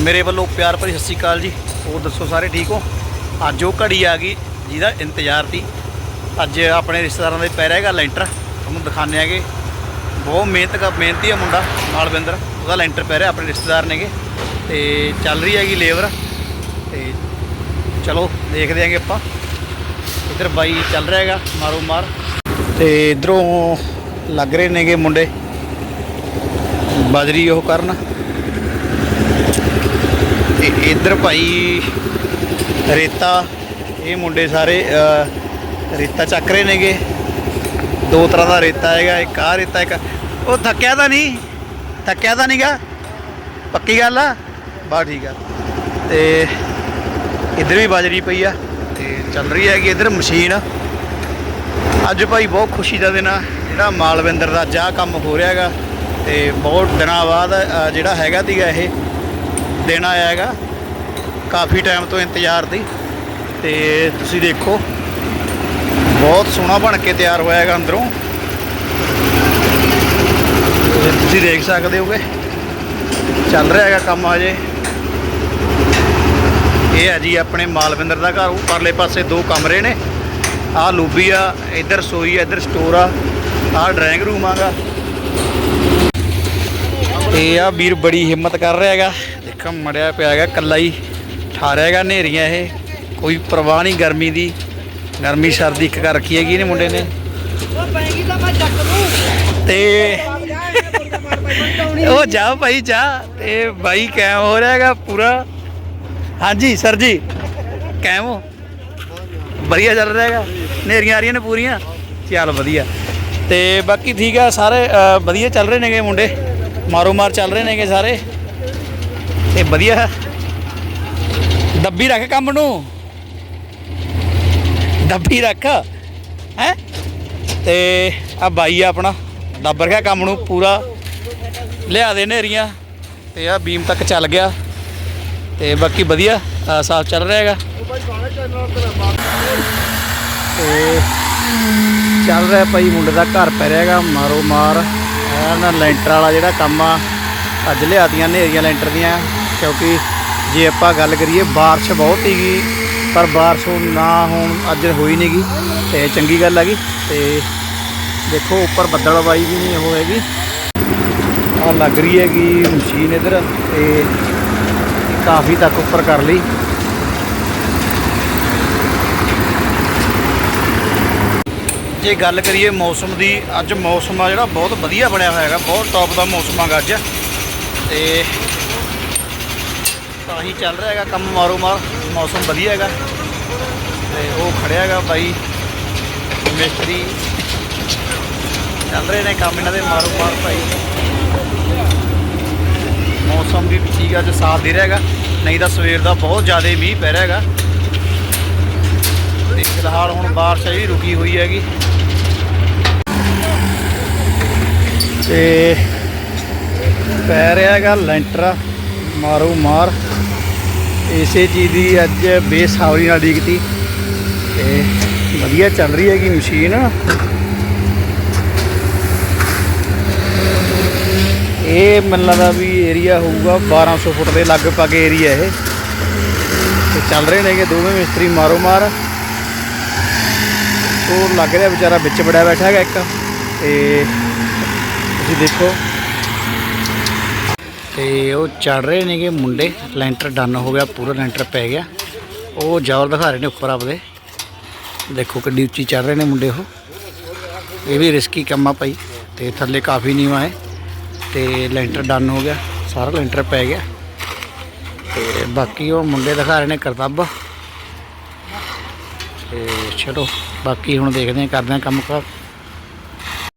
ਮੇਰੇ ਵੱਲੋਂ ਪਿਆਰ ਭਰੀ ਸਤਿ ਸ਼੍ਰੀ ਅਕਾਲ ਜੀ। ਹੋਰ ਦੱਸੋ ਸਾਰੇ ਠੀਕ ਹੋ? ਅੱਜ ਉਹ ਘੜੀ ਆ ਗਈ ਜਿਹਦਾ ਇੰਤਜ਼ਾਰ ਸੀ। ਅੱਜ ਆਪਣੇ ਰਿਸ਼ਤੇਦਾਰਾਂ ਦੇ ਪੈ ਹੈਗਾ ਲੈਂਟਰ। ਤੁਹਾਨੂੰ ਦਿਖਾਣੇ ਆਗੇ ਬਹੁਤ ਮਿਹਨਤ ਕਰ ਮਿਹਨਤੀ ਆ ਮੁੰਡਾ, ਮਾਲਵਿੰਦਰ। ਉਹਦਾ ਲੈਂਟਰ ਪੈ ਰਿਹਾ ਆਪਣੇ ਰਿਸ਼ਤੇਦਾਰ ਨੇਗੇ। ਤੇ ਚੱਲ ਰਹੀ ਹੈਗੀ ਲੇਬਰ। ਤੇ ਚਲੋ, ਦੇਖਦੇ ਆਂਗੇ ਆਪਾਂ। ਇੱਧਰ ਬਾਈ ਚੱਲ ਰਿਹਾ ਹੈਗਾ, ਮਾਰੋ ਮਾਰ। ਤੇ ਇਧਰੋਂ ਲੱਗ ਰਹੇ ਨੇਗੇ ਮੁੰਡੇ। ਬਾਜਰੀ ਉਹ ਕਰਨ। ਇੱਧਰ ਭਾਈ ਰੇਤਾ, ਇਹ ਮੁੰਡੇ ਸਾਰੇ ਰੇਤਾ ਚੱਕ ਰਹੇ ਨੇਗੇ। ਦੋ ਤਰ੍ਹਾਂ ਦਾ ਰੇਤਾ ਹੈਗਾ, ਇੱਕ ਆ ਰੇਤਾ, ਇੱਕ ਉਹ ਥੱਕਿਆ ਤਾਂ ਨਹੀਂ, ਥੱਕਿਆ ਤਾਂ ਨਹੀਂਗਾ। ਪੱਕੀ ਗੱਲ ਆ? ਬਾ ਠੀਕ ਆ। ਤੇ ਇੱਧਰ ਵੀ ਬਾਜਰੀ ਪਈ ਆ, ਤੇ ਚੱਲ ਰਹੀ ਹੈਗੀ ਇੱਧਰ ਮਸ਼ੀਨ। ਅੱਜ ਭਾਈ ਬਹੁਤ ਖੁਸ਼ੀ ਦਾ ਦਿਨ ਆ। ਜਿਹੜਾ ਮਾਲਵਿੰਦਰ ਦਾ ਜਾ ਕੰਮ ਹੋ ਰਿਹਾ ਹੈਗਾ, ਤੇ ਬਹੁਤ ਦਿਨਾਂ ਬਾਅਦ ਜਿਹੜਾ ਹੈਗਾ ਤੀਗਾ ਇਹ, ਦਿਨ ਆਇਆ ਹੈਗਾ। ਕਾਫੀ ਟਾਈਮ ਤੋਂ ਇੰਤਜ਼ਾਰ ਦੀ ਤੇ ਤੁਸੀਂ ਦੇਖੋ, ਬਹੁਤ ਸੋਹਣਾ ਬਣ ਕੇ ਤਿਆਰ ਹੋਇਆ ਹੈਗਾ ਅੰਦਰੋਂ। ਤੁਸੀਂ ਦੇਖ ਸਕਦੇ ਹੋਗੇ, ਚੱਲ ਰਿਹਾ ਹੈਗਾ ਕੰਮ ਹਜੇ। ਇਹ ਹੈ ਜੀ ਆਪਣੇ ਮਾਲਵਿੰਦਰ ਦਾ ਘਰ ਉਹ ਪਰਲੇ ਪਾਸੇ ਦੋ ਕਮਰੇ ਨੇ। ਆਹ ਲੂਬੀ ਆ, ਇੱਧਰ ਸੋਈ ਆ, ਇੱਧਰ ਸਟੋਰ ਆ। ਆਹ ਡਰਾਇੰਗ ਰੂਮ ਆਗਾ। ਤੇ ਆ ਵੀਰ ਬੜੀ ਹਿੰਮਤ ਕਰ ਰਿਹਾ ਹੈਗਾ। ਦੇਖੋ, ਮੜਿਆ ਪਿਆ ਹੈਗਾ ਕੱਲਾ ਹੀ। ਠਾਰਿਆ ਹੈਗਾ ਹਨੇਰੀਆਂ ਇਹ। ਕੋਈ ਪਰਵਾਹ ਨਹੀਂ ਗਰਮੀ ਦੀ। ਗਰਮੀ ਸਰਦੀ ਇੱਕ ਕਰ ਰੱਖੀ ਹੈਗੀ ਇਹਨੇ ਮੁੰਡੇ ਨੇ। ਤੇ ਉਹ ਜਾ ਭਾਈ ਜਾ। ਤੇ ਬਾਈ ਕੈਮ ਹੋ ਰਿਹਾ ਹੈਗਾ ਪੂਰਾ। ਹਾਂਜੀ ਸਰ ਜੀ। ਕੈਮ ਹੋ। ਵਧੀਆ ਚੱਲ ਰਿਹਾ ਹੈਗਾ। ਨੇਰੀਆਂ ਆ ਰਹੀਆਂ ਨੇ ਪੂਰੀਆਂ। ਚੱਲ ਵਧੀਆ। ਤੇ ਬਾਕੀ ਠੀਕ ਆ ਸਾਰੇ ਵਧੀਆ ਚੱਲ ਰਹੇ ਨੇਗੇ ਮੁੰਡੇ। ਮਾਰੋ ਮਾਰ ਚੱਲ ਰਹੇ ਨੇਗੇ ਸਾਰੇ। ਤੇ ਵਧੀਆ। ਦੱਬੀ ਰੱਖ ਕੰਮ ਨੂੰ। ਦੱਬੀ ਰੱਖ। ਹੈ? ਤੇ ਆ ਬਾਈ ਆ ਆਪਣਾ, ਦੱਬ ਰਿਹਾ ਕੰਮ ਨੂੰ ਪੂਰਾ। ਲਿਆ ਦੇ ਨੇਰੀਆਂ ਤੇ ਆ ਬੀਮ ਤੱਕ ਚੱਲ ਗਿਆ। ਤੇ ਬਾਕੀ ਵਧੀਆ ਸਾਫ਼ ਚੱਲ ਰਿਹਾ ਹੈਗਾ। ਤੇ ਚੱਲ ਰਿਹਾ ਭਾਈ, ਮੁੰਡੇ ਦਾ ਘਰ ਪੈ ਰਿਹਾ ਹੈਗਾ, ਮਾਰੋ ਮਾਰ। ਇਹਨਾਂ ਲੈਂਟਰ ਵਾਲਾ ਜਿਹੜਾ ਕੰਮ ਆ, ਅੱਜ ਲਿਆਤੀਆਂ ਨੇਰੀਆਂ ਲੈਂਟਰ ਦੀਆਂ, ਕਿਉਂਕਿ ਜੇ ਆਪਾਂ ਗੱਲ ਕਰੀਏ ਬਾਰਿਸ਼ ਬਹੁਤ ਹੀਗੀ ਪਰ ਬਾਰਿਸ਼ ਨਾ ਹੁਣ ਅੱਜ ਹੋਈ ਨਹੀਂਗੀ ਤੇ ਚੰਗੀ ਗੱਲ ਹੈਗੀ ਤੇ ਦੇਖੋ ਉੱਪਰ ਬੱਦਲਬਾਈ ਵੀ ਨਹੀਂ ਉਹ ਹੈਗੀ। ਆ ਲੱਗ ਰਹੀ ਹੈਗੀ ਮਸ਼ੀਨ ਇਧਰ, ਤੇ ਕਾਫੀ ਤੱਕ ਉੱਪਰ ਕਰ ਲਈ। ਜੇ ਗੱਲ ਕਰੀਏ ਮੌਸਮ ਦੀ, ਅੱਜ ਮੌਸਮ ਆ ਜਿਹੜਾ ਬਹੁਤ ਵਧੀਆ ਬਣਿਆ ਹੋਇਆ ਹੈਗਾ, ਬਹੁਤ ਟੌਪ ਦਾ ਮੌਸਮ ਆਗਾ ਅੱਜ। ਤੇ ਹੀ ਚੱਲ ਰਿਹਾ ਹੈਗਾ, ਕੰਮ ਮਾਰੋ ਮਾਰ, ਮੌਸਮ ਵਧੀਆ ਹੈਗਾ। ਤੇ ਉਹ ਖੜਿਆ ਹੈਗਾ ਬਾਈ, ਮਿਸਤਰੀ। ਚੱਲ ਰਹੇ ਨੇ ਕੰਮ ਇਹਨਾਂ ਦੇ, ਮਾਰੋ ਮਾਰ ਭਾਈ। ਮੌਸਮ ਵੀ ਠੀਕ ਆ, ਅੱਜ ਸਾਥ ਦੇ ਰਿਹਾ ਹੈਗਾ। ਨਹੀਂ ਤਾਂ ਸਵੇਰ ਦਾ ਬਹੁਤ ਜ਼ਿਆਦਾ ਮੀਂਹ ਪੈ ਰਿਹਾ ਹੈਗਾ। ਤੇ ਫਿਲਹਾਲ ਹੁਣ ਬਾਰਿਸ਼ ਜਿਹੜੀ ਰੁਕੀ ਹੋਈ ਹੈਗੀ। ਤੇ ਪੈ ਰਿਹਾ ਹੈਗਾ ਲੈਂਟਰ, ਮਾਰੋ ਮਾਰ। ਇਸੇ ਚੀਜ਼ ਦੀ ਅੱਜ ਬੇਸਹਾਵਰੀ ਨਾਲ ਡੀਕਤੀ ਤੇ। ਵਧੀਆ ਚੱਲ ਰਹੀ ਹੈਗੀ ਮਸ਼ੀਨ। ਇਹ ਮੈਨੂੰ ਲੱਗਦਾ ਵੀ ਏਰੀਆ ਹੋਊਗਾ 1200 ਫੁੱਟ ਦੇ ਲਗਭਗ ਏਰੀਆ ਇਹ। ਤੇ ਚੱਲ ਰਹੇ ਨੇਗੇ ਦੋਵੇਂ ਮਿਸਤਰੀ ਮਾਰੋ ਮਾਰ ਉਹ ਲੱਗ ਰਿਹਾ ਵਿਚਾਰਾ ਵਿੱਚ ਬੜਿਆ ਬੈਠਾ ਹੈਗਾ ਇੱਕ। ਤੇ ਤੁਸੀਂ ਦੇਖੋ। ਤੇ ਉਹ ਚੜ ਰਹੇ ਨੇਗੇ ਮੁੰਡੇ, ਲੈਂਟਰ ਡਨ ਹੋ ਗਿਆ, ਪੂਰਾ ਲੈਂਟਰ ਪੈ ਗਿਆ। ਉਹ ਜ਼ੋਰ ਦਿਖਾ ਰਹੇ ਨੇ ਉੱਪਰ ਆਪਦੇ। ਦੇਖੋ ਕਿੱਡੀ ਉੱਚੀ ਚੜ ਰਹੇ ਨੇ ਮੁੰਡੇ ਉਹ। ਇਹ ਵੀ ਰਿਸਕੀ ਕੰਮ ਆ ਭਾਈ, ਤੇ ਥੱਲੇ ਕਾਫੀ ਨੀਵਾਂ ਹੈ। ਤੇ ਲੈਂਟਰ ਡਨ ਹੋ ਗਿਆ, ਸਾਰਾ ਲੈਂਟਰ ਪੈ ਗਿਆ। ਤੇ ਬਾਕੀ ਉਹ ਮੁੰਡੇ ਦਿਖਾ ਰਹੇ ਨੇ ਕਰਤੱਬ। ਤੇ ਚਲੋ, ਬਾਕੀ ਹੁਣ ਦੇਖਦੇ ਹਾਂ, ਕਰਦੇ ਹਾਂ ਕੰਮ ਕਾਰ